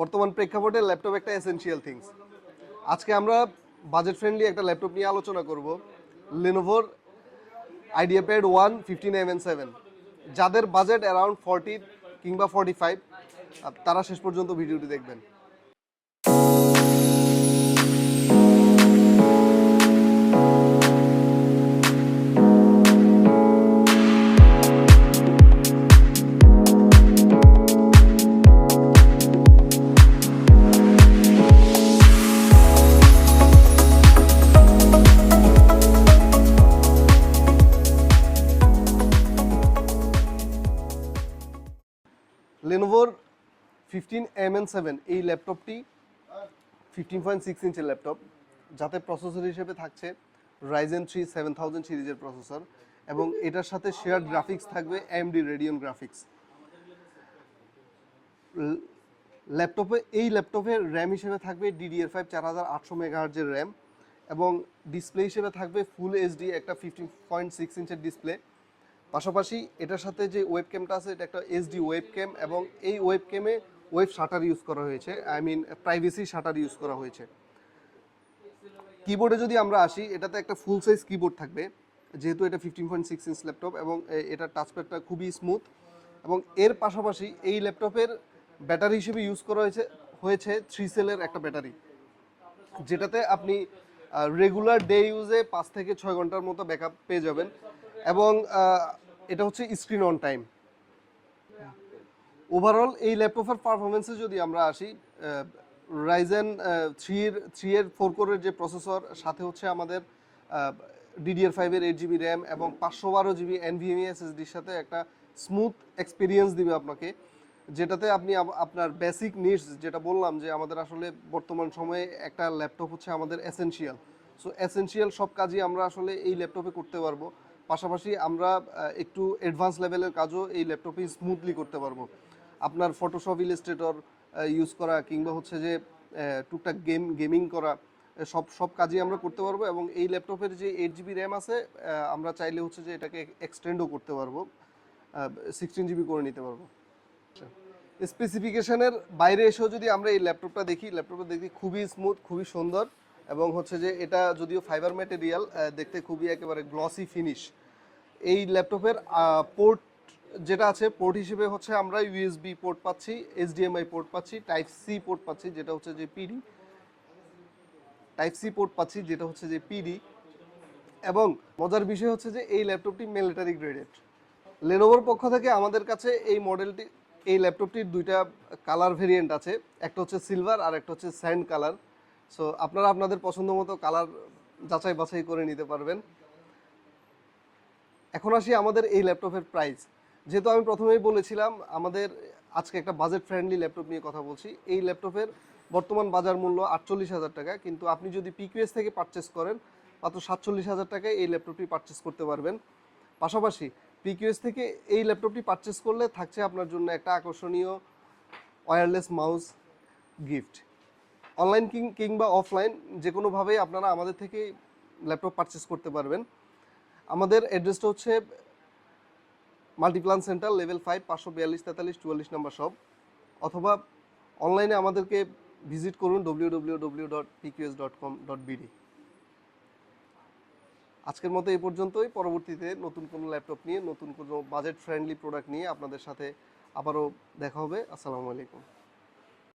বর্তমান প্রেক্ষাপটে ল্যাপটপ একটা এসেনশিয়াল থিংস আজকে আমরা বাজেট ফ্রেন্ডলি একটা ল্যাপটপ নিয়ে আলোচনা করব লেনোভোর IdeaPad one fifteen M seven যাদের বাজেট অ্যারাউন্ড ফর্টি কিংবা ফর্টি ফাইভ তারা শেষ পর্যন্ত ভিডিওটি দেখবেন। ফিফটিন এম এন সেভেন এই ল্যাপটপটি ফিফটিন পয়েন্ট সিক্স ইঞ্চের ল্যাপটপ যাতে প্রসেসর হিসেবে থাকছে রাইজেন থ্রি সেভেন থাউজেন্ড সিরিজের প্রসেসর এবং এটার সাথে শেয়ার গ্রাফিক্স থাকবে এমডি রেডিয়ন গ্রাফিক্স ল্যাপটপে এই ল্যাপটপের র্যাম হিসেবে থাকবে ডিডিআর ফাইভ চার হাজার আটশো মেগাহার্জের র্যাম এবং ডিসপ্লে হিসেবে থাকবে ফুল এইচডি একটা ফিফটিন পয়েন্ট সিক্স ইঞ্চের ডিসপ্লে পাশাপাশি এটার সাথে যে ওয়েব ক্যামটা আছে, এটা একটা এইচডি ওয়েব ক্যাম এবং এই ওয়েব ক্যামে ওয়েব শাটার ইউজ করা হয়েছে, I mean privacy shutter use করা হয়েছে। কিবোর্ডে যদি আমরা আসি, এটাতে একটা ফুল সাইজ কিবোর্ড থাকবে, যেহেতু এটা fifteen point six inch laptop এবং এটার টাচপ্যাডটা খুবই স্মুথ এবং এর পাশাপাশি এই ল্যাপটপের ব্যাটারি হিসেবে ইউজ করা হয়েছে হয়েছে থ্রি সেলের একটা ব্যাটারি যেটাতে আপনি রেগুলার ডে ইউজে পাঁচ থেকে ছয় ঘণ্টার মতো ব্যাকআপ পেয়ে যাবেন এবং এটা হচ্ছে স্ক্রিন অন টাইম ওভারঅল এই ল্যাপটপের পারফরমেন্সে যদি আমরা আসি রাইজেন থ্রি এর থ্রি এর ফোর কোরের যে প্রসেসর সাথে হচ্ছে আমাদের ডিডিআর ফাইভের এইট জিবি র্যাম এবং পাঁচশো বারো জিবি এনভিএমই এসএসডির সাথে একটা স্মুথ এক্সপিরিয়েন্স দিবে আপনাকে, যেটাতে আপনি আপনার বেসিক নিডস যেটা বললাম যে আমাদের আসলে বর্তমান সময়ে একটা ল্যাপটপ হচ্ছে আমাদের এসেনশিয়াল সো এসেনশিয়াল সব কাজই আমরা আসলে এই ল্যাপটপে করতে পারব। পাশাপাশি আমরা একটু অ্যাডভান্স লেভেলের কাজও এই ল্যাপটপে স্মুথলি করতে পারব। আপনার ফটোশপ ইলাস্ট্রেটর ইউজ করা কিংবা হচ্ছে যে টুকটাক গেম গেমিং করা সব সব কাজই আমরা করতে পারব এবং এই ল্যাপটপের যে এইট জিবি র্যাম আছে আমরা চাইলে হচ্ছে যে এটাকে এক্সটেন্ডও করতে পারব সিক্সটিন জিবি করে নিতে পারব। স্পেসিফিকেশনের বাইরে এসেও যদি আমরা এই ল্যাপটপটা দেখি ল্যাপটপটা দেখি খুবই স্মুথ খুবই সুন্দর এবং হচ্ছে যে এটা যদিও ফাইবার ম্যাটেরিয়াল দেখতে খুবই একেবারে গ্লসি ফিনিশ এই ল্যাপটপের পোর্ট যেটা আছে পোর্ট হিসেবে হচ্ছে আমরা ইউএসবি পোর্ট পাচ্ছি এইচডিএমআই পোর্ট পাচ্ছি টাইপ সি পোর্ট পাচ্ছি, যেটা হচ্ছে যে পিডি টাইপ সি পোর্ট পাচ্ছি, যেটা হচ্ছে যে পিডি এবং মজার বিষয় হচ্ছে যে এই ল্যাপটপটি মিলিটারি গ্রেডেড লেনোভোর পক্ষ থেকে আমাদের কাছে এই মডেলটি এই ল্যাপটপটির দুইটা কালার ভেরিয়েন্ট আছে। একটা হচ্ছে সিলভার আর একটা হচ্ছে স্যান্ড কালার সো আপনারা আপনাদের পছন্দ মতো কালার যাচাই বাছাই করে নিতে পারবেন। এখন আসি আমাদের এই ল্যাপটপের প্রাইস যেহেতু আমি প্রথমেই বলেছিলাম, আমাদের আজকে একটা বাজেট ফ্রেন্ডলি ল্যাপটপ নিয়ে কথা বলছি। এই ল্যাপটপের বর্তমান বাজার মূল্য আটচল্লিশ হাজার টাকা, কিন্তু আপনি যদি পিকিউএস থেকে পারচেস করেন, মাত্র সাতচল্লিশ হাজার টাকায় এই ল্যাপটপটি পারচেস করতে পারবেন। পাশাপাশি পিকিউএস থেকে এই ল্যাপটপটি পারচেস করলে থাকছে আপনার জন্য একটা আকর্ষণীয় ওয়্যারলেস মাউস গিফট অনলাইন কিং কিংবা অফলাইন যে কোনোভাবেই আপনারা আমাদের থেকে ল্যাপটপ পারচেস করতে পারবেন। আমাদের অ্যাড্রেসটা হচ্ছে মাল্টিপ্লান সেন্টার লেভেল ফাইভ পাঁচশো বিয়াল্লিশ, তেতাল্লিশ, চুয়াল্লিশ নাম্বার সব অথবা অনলাইনে আমাদেরকে ভিজিট করুন W W W dot PQS dot com dot BD আজকের মতো এই পর্যন্তই। পরবর্তীতে নতুন কোনো ল্যাপটপ নিয়ে, নতুন কোনো বাজেট ফ্রেন্ডলি প্রোডাক্ট নিয়ে আপনাদের সাথে আবারও দেখা হবে। আসসালামু আলাইকুম।